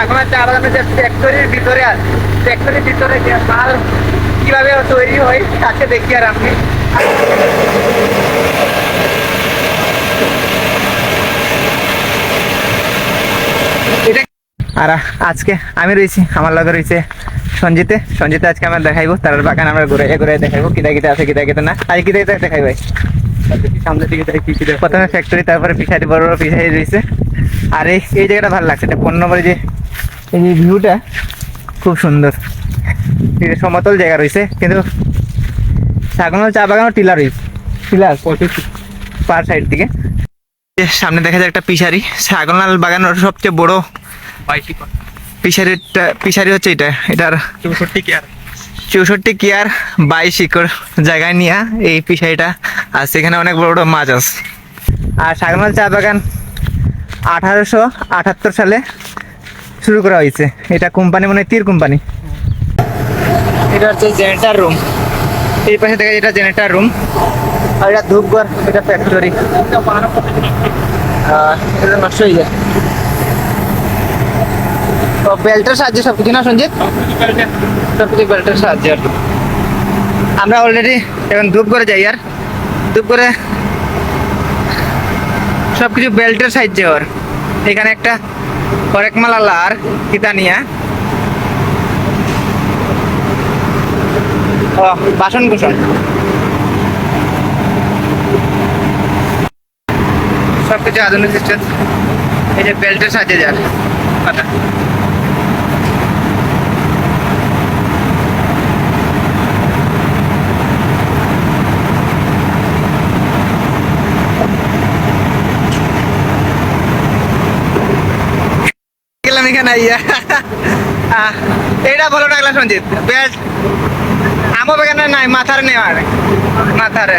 সাগমার চা বাগানের যে ফ্যাক্টরির ভিতরে আছে ফ্যাক্টরির ভিতরে যে মাল কীভাবে তৈরি হয় তাকে দেখি আর আপনি আর আজকে আমি রয়েছি আমার লগে রয়েছে সঞ্জিতে। সঞ্জিতে আজকে আমরা দেখাইবো তার বাগান আমরা ঘুরে ঘুরে দেখাইবো কিতা কিতা আছে কিতা কিতা না। আজ কিতা কিতা দেখাই ভাই? সামনের দিকে প্রথমে ফ্যাক্টরি তারপরে পিছাড়ি বড় বড় পিছাড়ি রয়েছে। আর এই এই জায়গাটা ভালো লাগছে এটা পনেরো নম্বরে যে এই যে ভিউটা খুব সুন্দর। যে সমতল জায়গা রয়েছে কিন্তু সাগনাল চা বাগানও টিলা রয়েছে। টিলার পার সাইড যে সামনে দেখা যায় একটা পিসারি। সাগনাল বাগানের সবচেয়ে বড় পিসারিটা পিসারি হচ্ছে এটা। এটার চৌষট্টি কেয়ার। চৌষট্টি কেয়ার বাইশ একর জায়গায় নিয়ে এই পিসারিটা আর সেখানে অনেক বড় বড় মাছ আছে। আর সাগনাল চা বাগান আঠারোশো আটাত্তর সালে শুরু করা হয়েছে। এটা কোম্পানি মানে তীর কোম্পানি এটা হচ্ছে জেনারেটার রুম এই পাশে দেখা এটা জেনারেটার রুম আর এটা ধূপঘর, এটা ফ্যাক্টরি এটা নষ্ট হয়ে যায় বেল্টের সাহায্যে সব কিছু না, সঞ্জিত? সব কিছু বেল্টের সাহায্যে আর আমরা অলরেডি এখন ধূপ যাই আর। ধূপ করে সব কিছু বেল্টের সাহায্যে ওর এখানে একটা করেকমালা লার কিতানিয়া ও বাসন কুসন সব কিছু আধুনিক সিস্টেম এই যে বেল্টের সাহায্যে যার কথা গেলাম এখানে আইয়া এইটা ভালো লাগল সঞ্জিত। বেশ। আমার এখানে নাই, মাথার নেই আর। মাথারে।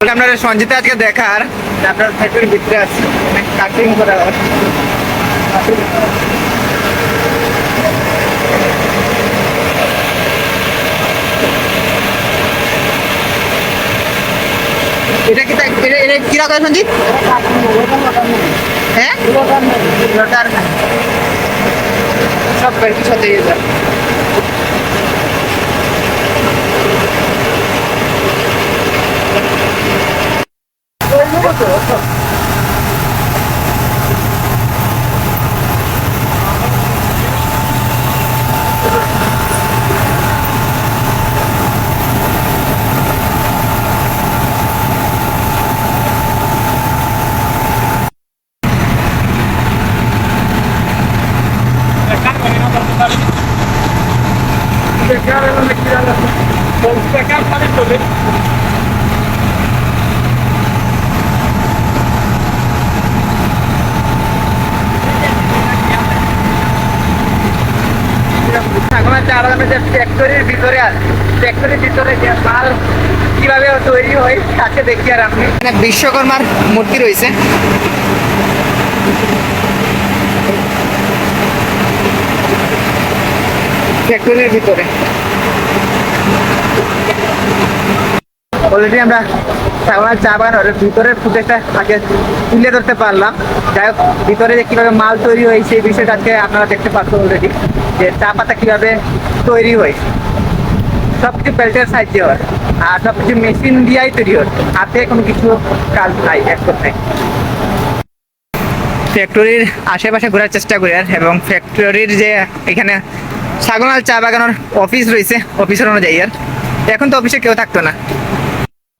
আপনারা সঞ্জিত আজকে দেখার। আপনার ফ্যাক্টরির ভিতরে আছে। কাটিং করা এটা কি এটা এটা কি রাখা সঞ্জিত? হ্যাঁ? রোটার সব কি সাথে ইয়ে যায়। সাগমার চা বাগানের যে ফ্যাক্টরির ভিতরে আছে ফ্যাক্টরির ভিতরে যে মাল কীভাবে তৈরি হয়, তাকে দেখি আর আপনি মানে বিশ্বকর্মার মূর্তি রয়েছে। ফ্যাক্টরির ভিতরে। অলরেডি আমরা সাগমার চা বাগানের ভিতরের ফুটেজটা আগে তুলে ধরতে পারলাম। যাই হোক, ভিতরে যে কীভাবে মাল তৈরি হয় সেই বিষয়টা আজকে আপনারা দেখতে পাচ্ছেন অলরেডি যে চা পাতা কীভাবে তৈরি হয় সব কিছু বেল্টের সাহায্যে হয় আর সব কিছু মেশিন দিয়েই তৈরি হয়। হাতে কোনো কিছু কাজ নাই, এক কথায়। ফ্যাক্টরির আশেপাশে ঘোরার চেষ্টা করি আর, এবং ফ্যাক্টরির যে এখানে সাগনাল চা বাগানোর অফিস রয়েছে অফিসের অনুযায়ী আর। এখন তো অফিসে কেউ থাকতো না।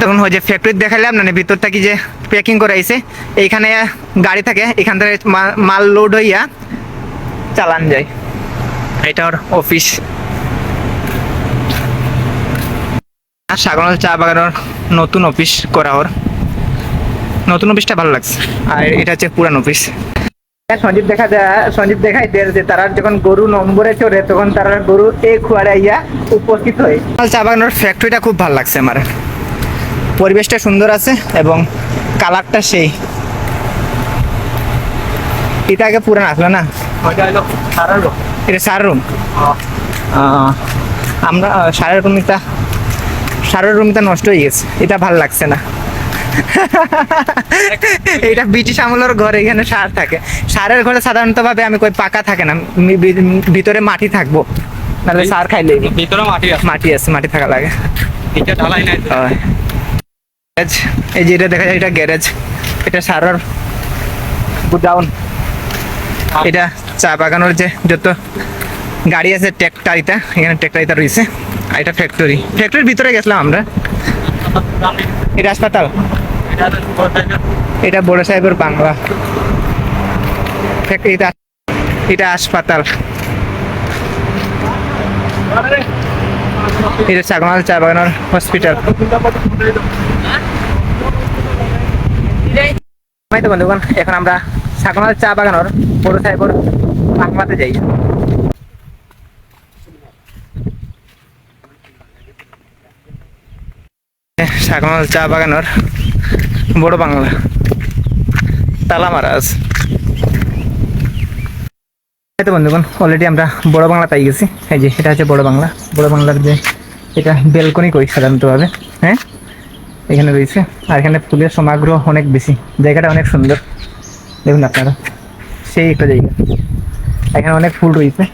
তখন ওই যে ফ্যাক্টরি দেখালাম না ভিতর থেকে যে প্যাকিং করে আইছে এইখানে গাড়ি থাকে এখান থেকে মাল লোড হইয়া চালান যায়। এটা ওর অফিস আর সাগনাল চা বাগানোর নতুন অফিস করা ওর। নতুন অফিসটা ভালো লাগছে। আর এটা হচ্ছে পুরান অফিস সঞ্জীব দেখা যায় সঞ্জিত দেখাই দেয় যে তারা যখন গরু নম্বরে চড়ে তখন তারা গরু এই খুয়ারে ইয়া উপস্থিত হয়। চা বাগানোর ফ্যাক্টরিটা খুব ভালো লাগছে আমার। পরিবেশটা সুন্দর আছে এবং কালারটা সেই। এটা আগে পুরান আসলো না? এটা সার রুম? আমরা আহ, সারের রুমটা সারের রুমটা নষ্ট হয়ে গেছে। এটা ভালো লাগছে না। এটা ব্রিটিশ আমলের ঘর এখানে সার থাকে। সারের ঘরে সাধারণত ভাবে আমি কই পাকা থাকে না। ভিতরে মাটি থাকব। নাহলে সার খাইলে ভিতরে মাটি আছে। মাটি আছে মাটি থাকা লাগে। এটা ঢালাই নাই। হয়। গ্যারেজ এই যে এটা দেখা যায়, এটা গ্যারেজ এটা সারার গুডাউন এটা চা বাগানোর যে যত গাড়ি আছে ট্র্যাক্টারিটা এখানে ট্র্যাক্টারিটা রয়েছে। আর এটা ফ্যাক্টরি ফ্যাক্টরির ভিতরে গেছিলাম আমরা। এটা হাসপাতাল। এটা বড়। সাহেবের বাংলা। এটা এটা হাসপাতাল। এটা চাকমাল চা বাগানোর হসপিটাল আমি তো বন্ধুগণ, এখন আমরা সাকমাল চা বাগানোর বড় সাহেবর বাংলাতে যাই। সাকমাল চা বাগানোর বড় বাংলা। তালা মারাজ তো বন্ধুগণ অলরেডি আমরা বড় বাংলা পাই গেছি। এই যে, এটা হচ্ছে বড় বাংলা। বড় বাংলার যে, এটা বেলকনি কই সাধারণতভাবে হ্যাঁ? এখানে রয়েছে। আর এখানে ফুলের সমাগ্র অনেক বেশি। জায়গাটা অনেক সুন্দর। দেখুন আপনারা। সেই একটা জায়গা। এখানে অনেক ফুল রয়েছে।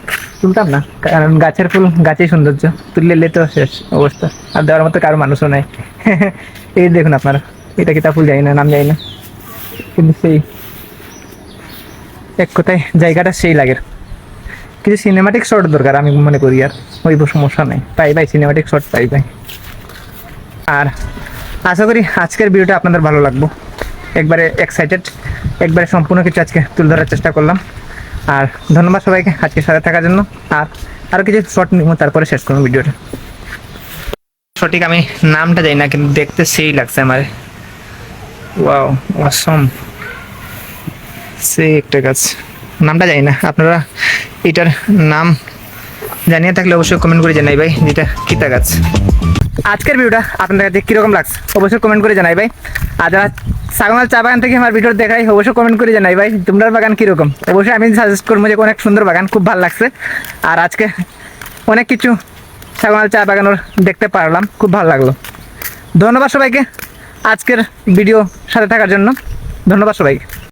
তুলতাম না। কারণ গাছের ফুল, গাছেই সৌন্দর্য। তুললে তো শেষ অবস্থা। আর দেওয়ার মতো কারও মানুষও নাই। এই দেখুন আপনারা। এটা কি তা ফুল যাই না, নাম যাই না। কিন্তু সেই এক কথায় জায়গাটা সেই লাগে কিছু সিনেমাটিক শট দরকার আমি মনে করি আর। ওই সমস্যা নেই। পাই ভাই সিনেমাটিক শট পাই ভাই আর আশা করি আজকের ভিডিওটা আপনাদের ভালো লাগবো। একবারে এক্সাইটেড একবারে সম্পূর্ণ কিছু আজকে তুলে ধরার চেষ্টা করলাম। আর ধন্যবাদ সবাইকে আজকে সাথে থাকার জন্য। আর আরও কিছু শর্ট নিব তারপরে শেষ করব ভিডিওটা। সঠিক আমি নামটা জানি না, কিন্তু দেখতে সেই লাগছে আমার। ওয়াও অসম সে একটা গাছ। নামটা জানি না, আপনারা এটার নাম জানিয়ে থাকলে অবশ্যই কমেন্ট করে জানাই ভাই, যেটা কিতা গাছ। আজকের ভিডিওটা আপনাদের কাছে কীরকম লাগছে? অবশ্যই কমেন্ট করে জানাই ভাই। আর যারা সাগমাল চা বাগান থেকে আমার ভিডিও দেখাই, অবশ্যই কমেন্ট করে জানাই ভাই তোমরা বাগান কীরকম? অবশ্যই আমি সাজেস্ট করব যে, অনেক সুন্দর বাগান, খুব ভালো লাগছে। আর আজকে অনেক কিছু সাগমাল চা বাগানোর দেখতে পারলাম, খুব ভালো লাগল। ধন্যবাদ সবাইকে আজকের ভিডিও সাথে থাকার জন্য। ধন্যবাদ সবাইকে।